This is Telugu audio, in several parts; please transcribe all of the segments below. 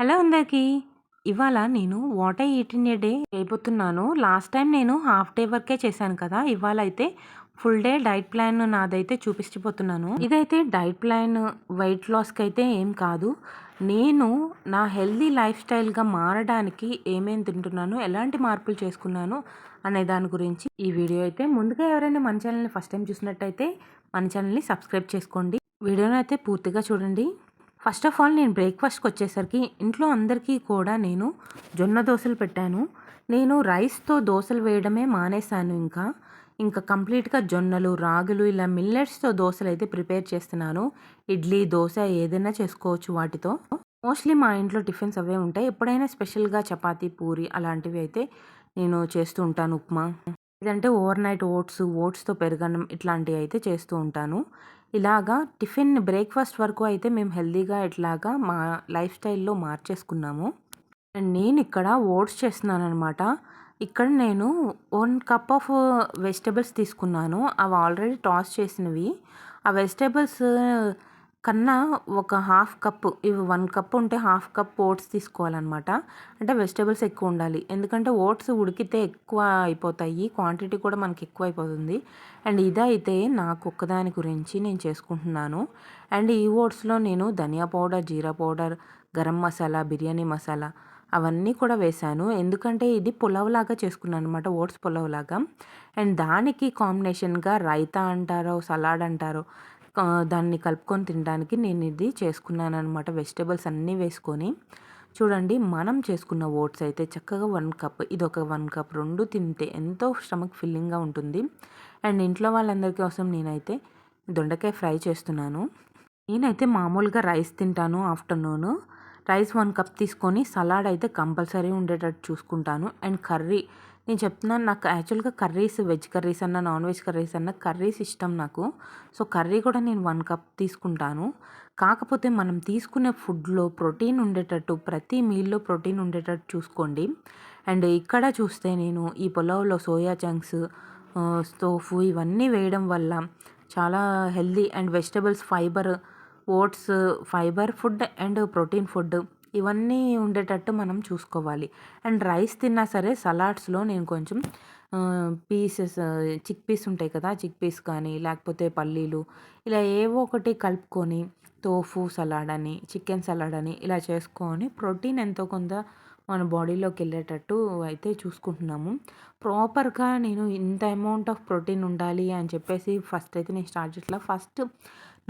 హలో అందరికీ. ఇవాళ నేను what I eat in a day చేయబోతున్నాను. లాస్ట్ టైం నేను హాఫ్ డే వర్కే చేశాను కదా. ఇవాళ అయితే ఫుల్ డే డైట్ ప్లాన్ నాదైతే చూపించిపోతున్నాను ఇదైతే డైట్ ప్లాన్ వెయిట్ లాస్కి అయితే ఏం కాదు. నేను నా హెల్దీ లైఫ్ స్టైల్గా మారడానికి ఏమేమి తింటున్నాను ఎలాంటి మార్పులు చేసుకున్నాను అనే దాని గురించి ఈ వీడియో అయితే ముందుగా ఎవరైనా మన ఛానల్ని ఫస్ట్ టైం చూసినట్టయితే మన ఛానల్ని సబ్స్క్రైబ్ చేసుకోండి. వీడియోని అయితే పూర్తిగా చూడండి. ఫస్ట్ ఆఫ్ ఆల్ నేను బ్రేక్ఫాస్ట్కి వచ్చేసరికి ఇంట్లో అందరికీ కూడా నేను జొన్న దోశలు పెట్టాను. నేను రైస్తో దోశలు వేయడమే మానేశాను ఇంకా. ఇంకా కంప్లీట్గా జొన్నలు రాగులు ఇలా మిల్లెట్స్తో దోశలు అయితే ప్రిపేర్ చేస్తున్నాను. ఇడ్లీ దోశ ఏదైనా చేసుకోవచ్చు వాటితో. మోస్ట్లీ మా ఇంట్లో టిఫిన్స్ అవే ఉంటాయి. ఎప్పుడైనా స్పెషల్గా చపాతీ పూరి అలాంటివి అయితే నేను చేస్తూ ఉంటాను. ఉప్మా. ఇదంటే ఓవర్ నైట్ ఓట్స్ ఓట్స్తో పెరగడం ఇట్లాంటివి అయితే చేస్తూ ఉంటాను. ఇలాగా టిఫిన్ బ్రేక్ఫాస్ట్ వరకు అయితే మేము హెల్తీగా ఇట్లాగా మా లైఫ్ స్టైల్లో మార్చేసుకున్నాము. నేను ఇక్కడ ఓట్స్ చేస్తున్నాను అనమాట ఇక్కడ నేను వన్ కప్ ఆఫ్ వెజిటేబుల్స్ తీసుకున్నాను. అవి ఆల్రెడీ టాస్ చేసినవి. ఆ వెజిటేబుల్స్ కన్నా ఒక హాఫ్ కప్ ఇవి వన్ కప్ ఉంటే హాఫ్ కప్ ఓట్స్ తీసుకోవాలన్నమాట. అంటే వెజిటేబుల్స్ ఎక్కువ ఉండాలి. ఎందుకంటే ఓట్స్ ఉడికితే ఎక్కువ అయిపోతాయి. క్వాంటిటీ కూడా మనకి ఎక్కువ అయిపోతుంది. అండ్ ఇదైతే నాకు ఒక్కదాని గురించి నేను చేసుకుంటున్నాను. అండ్ ఈ ఓట్స్లో నేను ధనియా పౌడర్ జీరా పౌడర్ గరం మసాలా బిర్యానీ మసాలా అవన్నీ కూడా వేశాను. ఎందుకంటే ఇది పులావ్ లాగా చేసుకున్నాను అనమాట ఓట్స్ పులావ్ లాగా అండ్ దానికి కాంబినేషన్గా రైతా అంటారో సలాడ్ అంటారో దాన్ని కలుపుకొని తినడానికి నేను ఇది చేసుకున్నాను అనమాట వెజిటేబుల్స్ అన్నీ వేసుకొని. చూడండి మనం చేసుకున్న ఓట్స్ అయితే చక్కగా వన్ కప్ ఇది ఒక వన్ కప్ రెండు తింటే ఎంతో స్టమక్ ఫిల్లింగ్గా ఉంటుంది. అండ్ ఇంట్లో వాళ్ళందరి కోసం నేనైతే దొండకాయ ఫ్రై చేస్తున్నాను. నేనైతే మామూలుగా రైస్ తింటాను ఆఫ్టర్నూన్. రైస్ వన్ కప్ తీసుకొని సలాడ్ అయితే కంపల్సరీ ఉండేటట్టు చూసుకుంటాను. అండ్ కర్రీ నేను చెప్తున్నాను నాకు యాక్చువల్గా కర్రీస్ వెజ్ కర్రీస్ అన్న నాన్ వెజ్ కర్రీస్ అన్న కర్రీస్ ఇష్టం నాకు. సో కర్రీ కూడా నేను వన్ కప్ తీసుకుంటాను. కాకపోతే మనం తీసుకునే ఫుడ్లో ప్రోటీన్ ఉండేటట్టు ప్రతి మీల్లో ప్రోటీన్ ఉండేటట్టు చూసుకోండి. అండ్ ఇక్కడ చూస్తే నేను ఈ పొలావ్లో సోయా చంక్స్ తోఫు ఇవన్నీ వేయడం వల్ల చాలా healthy and vegetables fibre oats fibre food and protein food ఇవన్నీ ఉండేటట్టు మనం చూసుకోవాలి. అండ్ రైస్ తిన్నా సరే సలాడ్స్లో నేను కొంచెం పీసెస్ చిక్ పీస్ ఉంటాయి కదా చిక్ పీస్ కానీ లేకపోతే పల్లీలు ఇలా ఏవో ఒకటి కలుపుకొని తోఫు సలాడ్ అని చికెన్ సలాడ్ అని ఇలా చేసుకొని ప్రోటీన్ ఎంతో కొంత మన బాడీలోకి వెళ్ళేటట్టు అయితే చూసుకుంటున్నాము. ప్రాపర్గా నేను ఇంత అమౌంట్ ఆఫ్ ప్రోటీన్ ఉండాలి అని చెప్పేసి ఫస్ట్ అయితే నేను స్టార్ట్ చేసిన. ఫస్ట్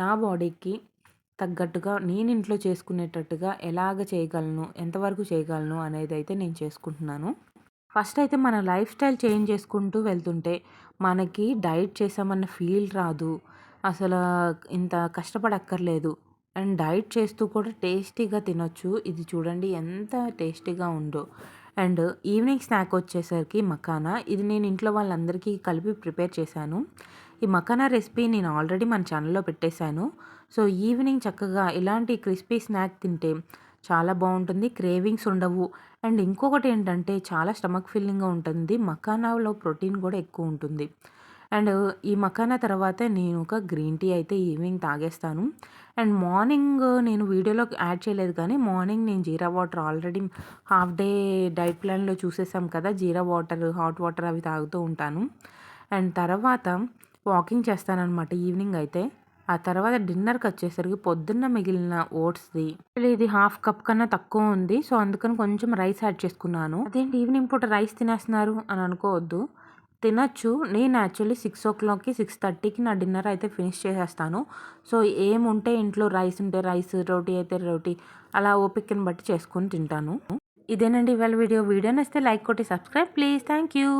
నా బాడీకి తగ్గట్టుగా నేను ఇంట్లో చేసుకునేటట్టుగా ఎలాగ చేయగలను ఎంతవరకు చేయగలను అనేది అయితే నేను చేసుకుంటున్నాను. ఫస్ట్ అయితే మన లైఫ్ స్టైల్ చేంజ్ చేసుకుంటూ వెళ్తుంటే మనకి డైట్ చేసామన్న ఫీల్ రాదు. అసలు ఇంత కష్టపడక్కర్లేదు. అండ్ డైట్ చేస్తూ కూడా టేస్టీగా తినొచ్చు. ఇది చూడండి ఎంత టేస్టీగా ఉందో. అండ్ ఈవినింగ్ స్నాక్ వచ్చేసరికి మకానా. ఇది నేను ఇంట్లో వాళ్ళందరికీ కలిపి ప్రిపేర్ చేశాను. ఈ మకానా రెసిపీ నేను ఆల్రెడీ మన ఛానల్లో పెట్టేశాను. సో ఈవినింగ్ చక్కగా ఇలాంటి క్రిస్పీ స్నాక్ తింటే చాలా బాగుంటుంది క్రేవింగ్స్ ఉండవు. అండ్ ఇంకొకటి ఏంటంటే చాలా స్టమక్ ఫీలింగ్గా ఉంటుంది మకానాలో ప్రోటీన్ కూడా ఎక్కువ ఉంటుంది. అండ్ ఈ మకానా తర్వాత నేను ఒక గ్రీన్ టీ అయితే ఈవినింగ్ తాగేస్తాను. అండ్ మార్నింగ్ నేను వీడియోలో యాడ్ చేయలేదు కానీ మార్నింగ్ నేను జీరా water already half day diet ప్లాన్లో చూసేసాం కదా జీరా వాటర్ హాట్ వాటర్ అవి తాగుతూ ఉంటాను. అండ్ తర్వాత వాకింగ్ చేస్తానన్నమాట ఈవినింగ్ అయితే. ఆ తర్వాత డిన్నర్కి వచ్చేసరికి పొద్దున్న మిగిలిన ఓట్స్ది. ఇది హాఫ్ కప్ కన్నా తక్కువ ఉంది. సో అందుకని కొంచెం రైస్ యాడ్ చేసుకున్నాను. అదేంటి ఈవినింగ్ పూట రైస్ తినేస్తున్నారు అని అనుకోవద్దు. తినచ్చు. నేను యాక్చువల్లీ సిక్స్ ఓ క్లాక్కి సిక్స్ థర్టీకి నా డిన్నర్ అయితే ఫినిష్ చేసేస్తాను. సో ఏముంటే ఇంట్లో రైస్ ఉంటే రైస్ రోటీ అయితే రోటీ అలా ఓపికని బట్టి చేసుకొని తింటాను. ఇదేనండి ఇవాళ వీడియో. వీడియో నచ్చితే లైక్ కొట్టి సబ్స్క్రైబ్ ప్లీజ్. Thank you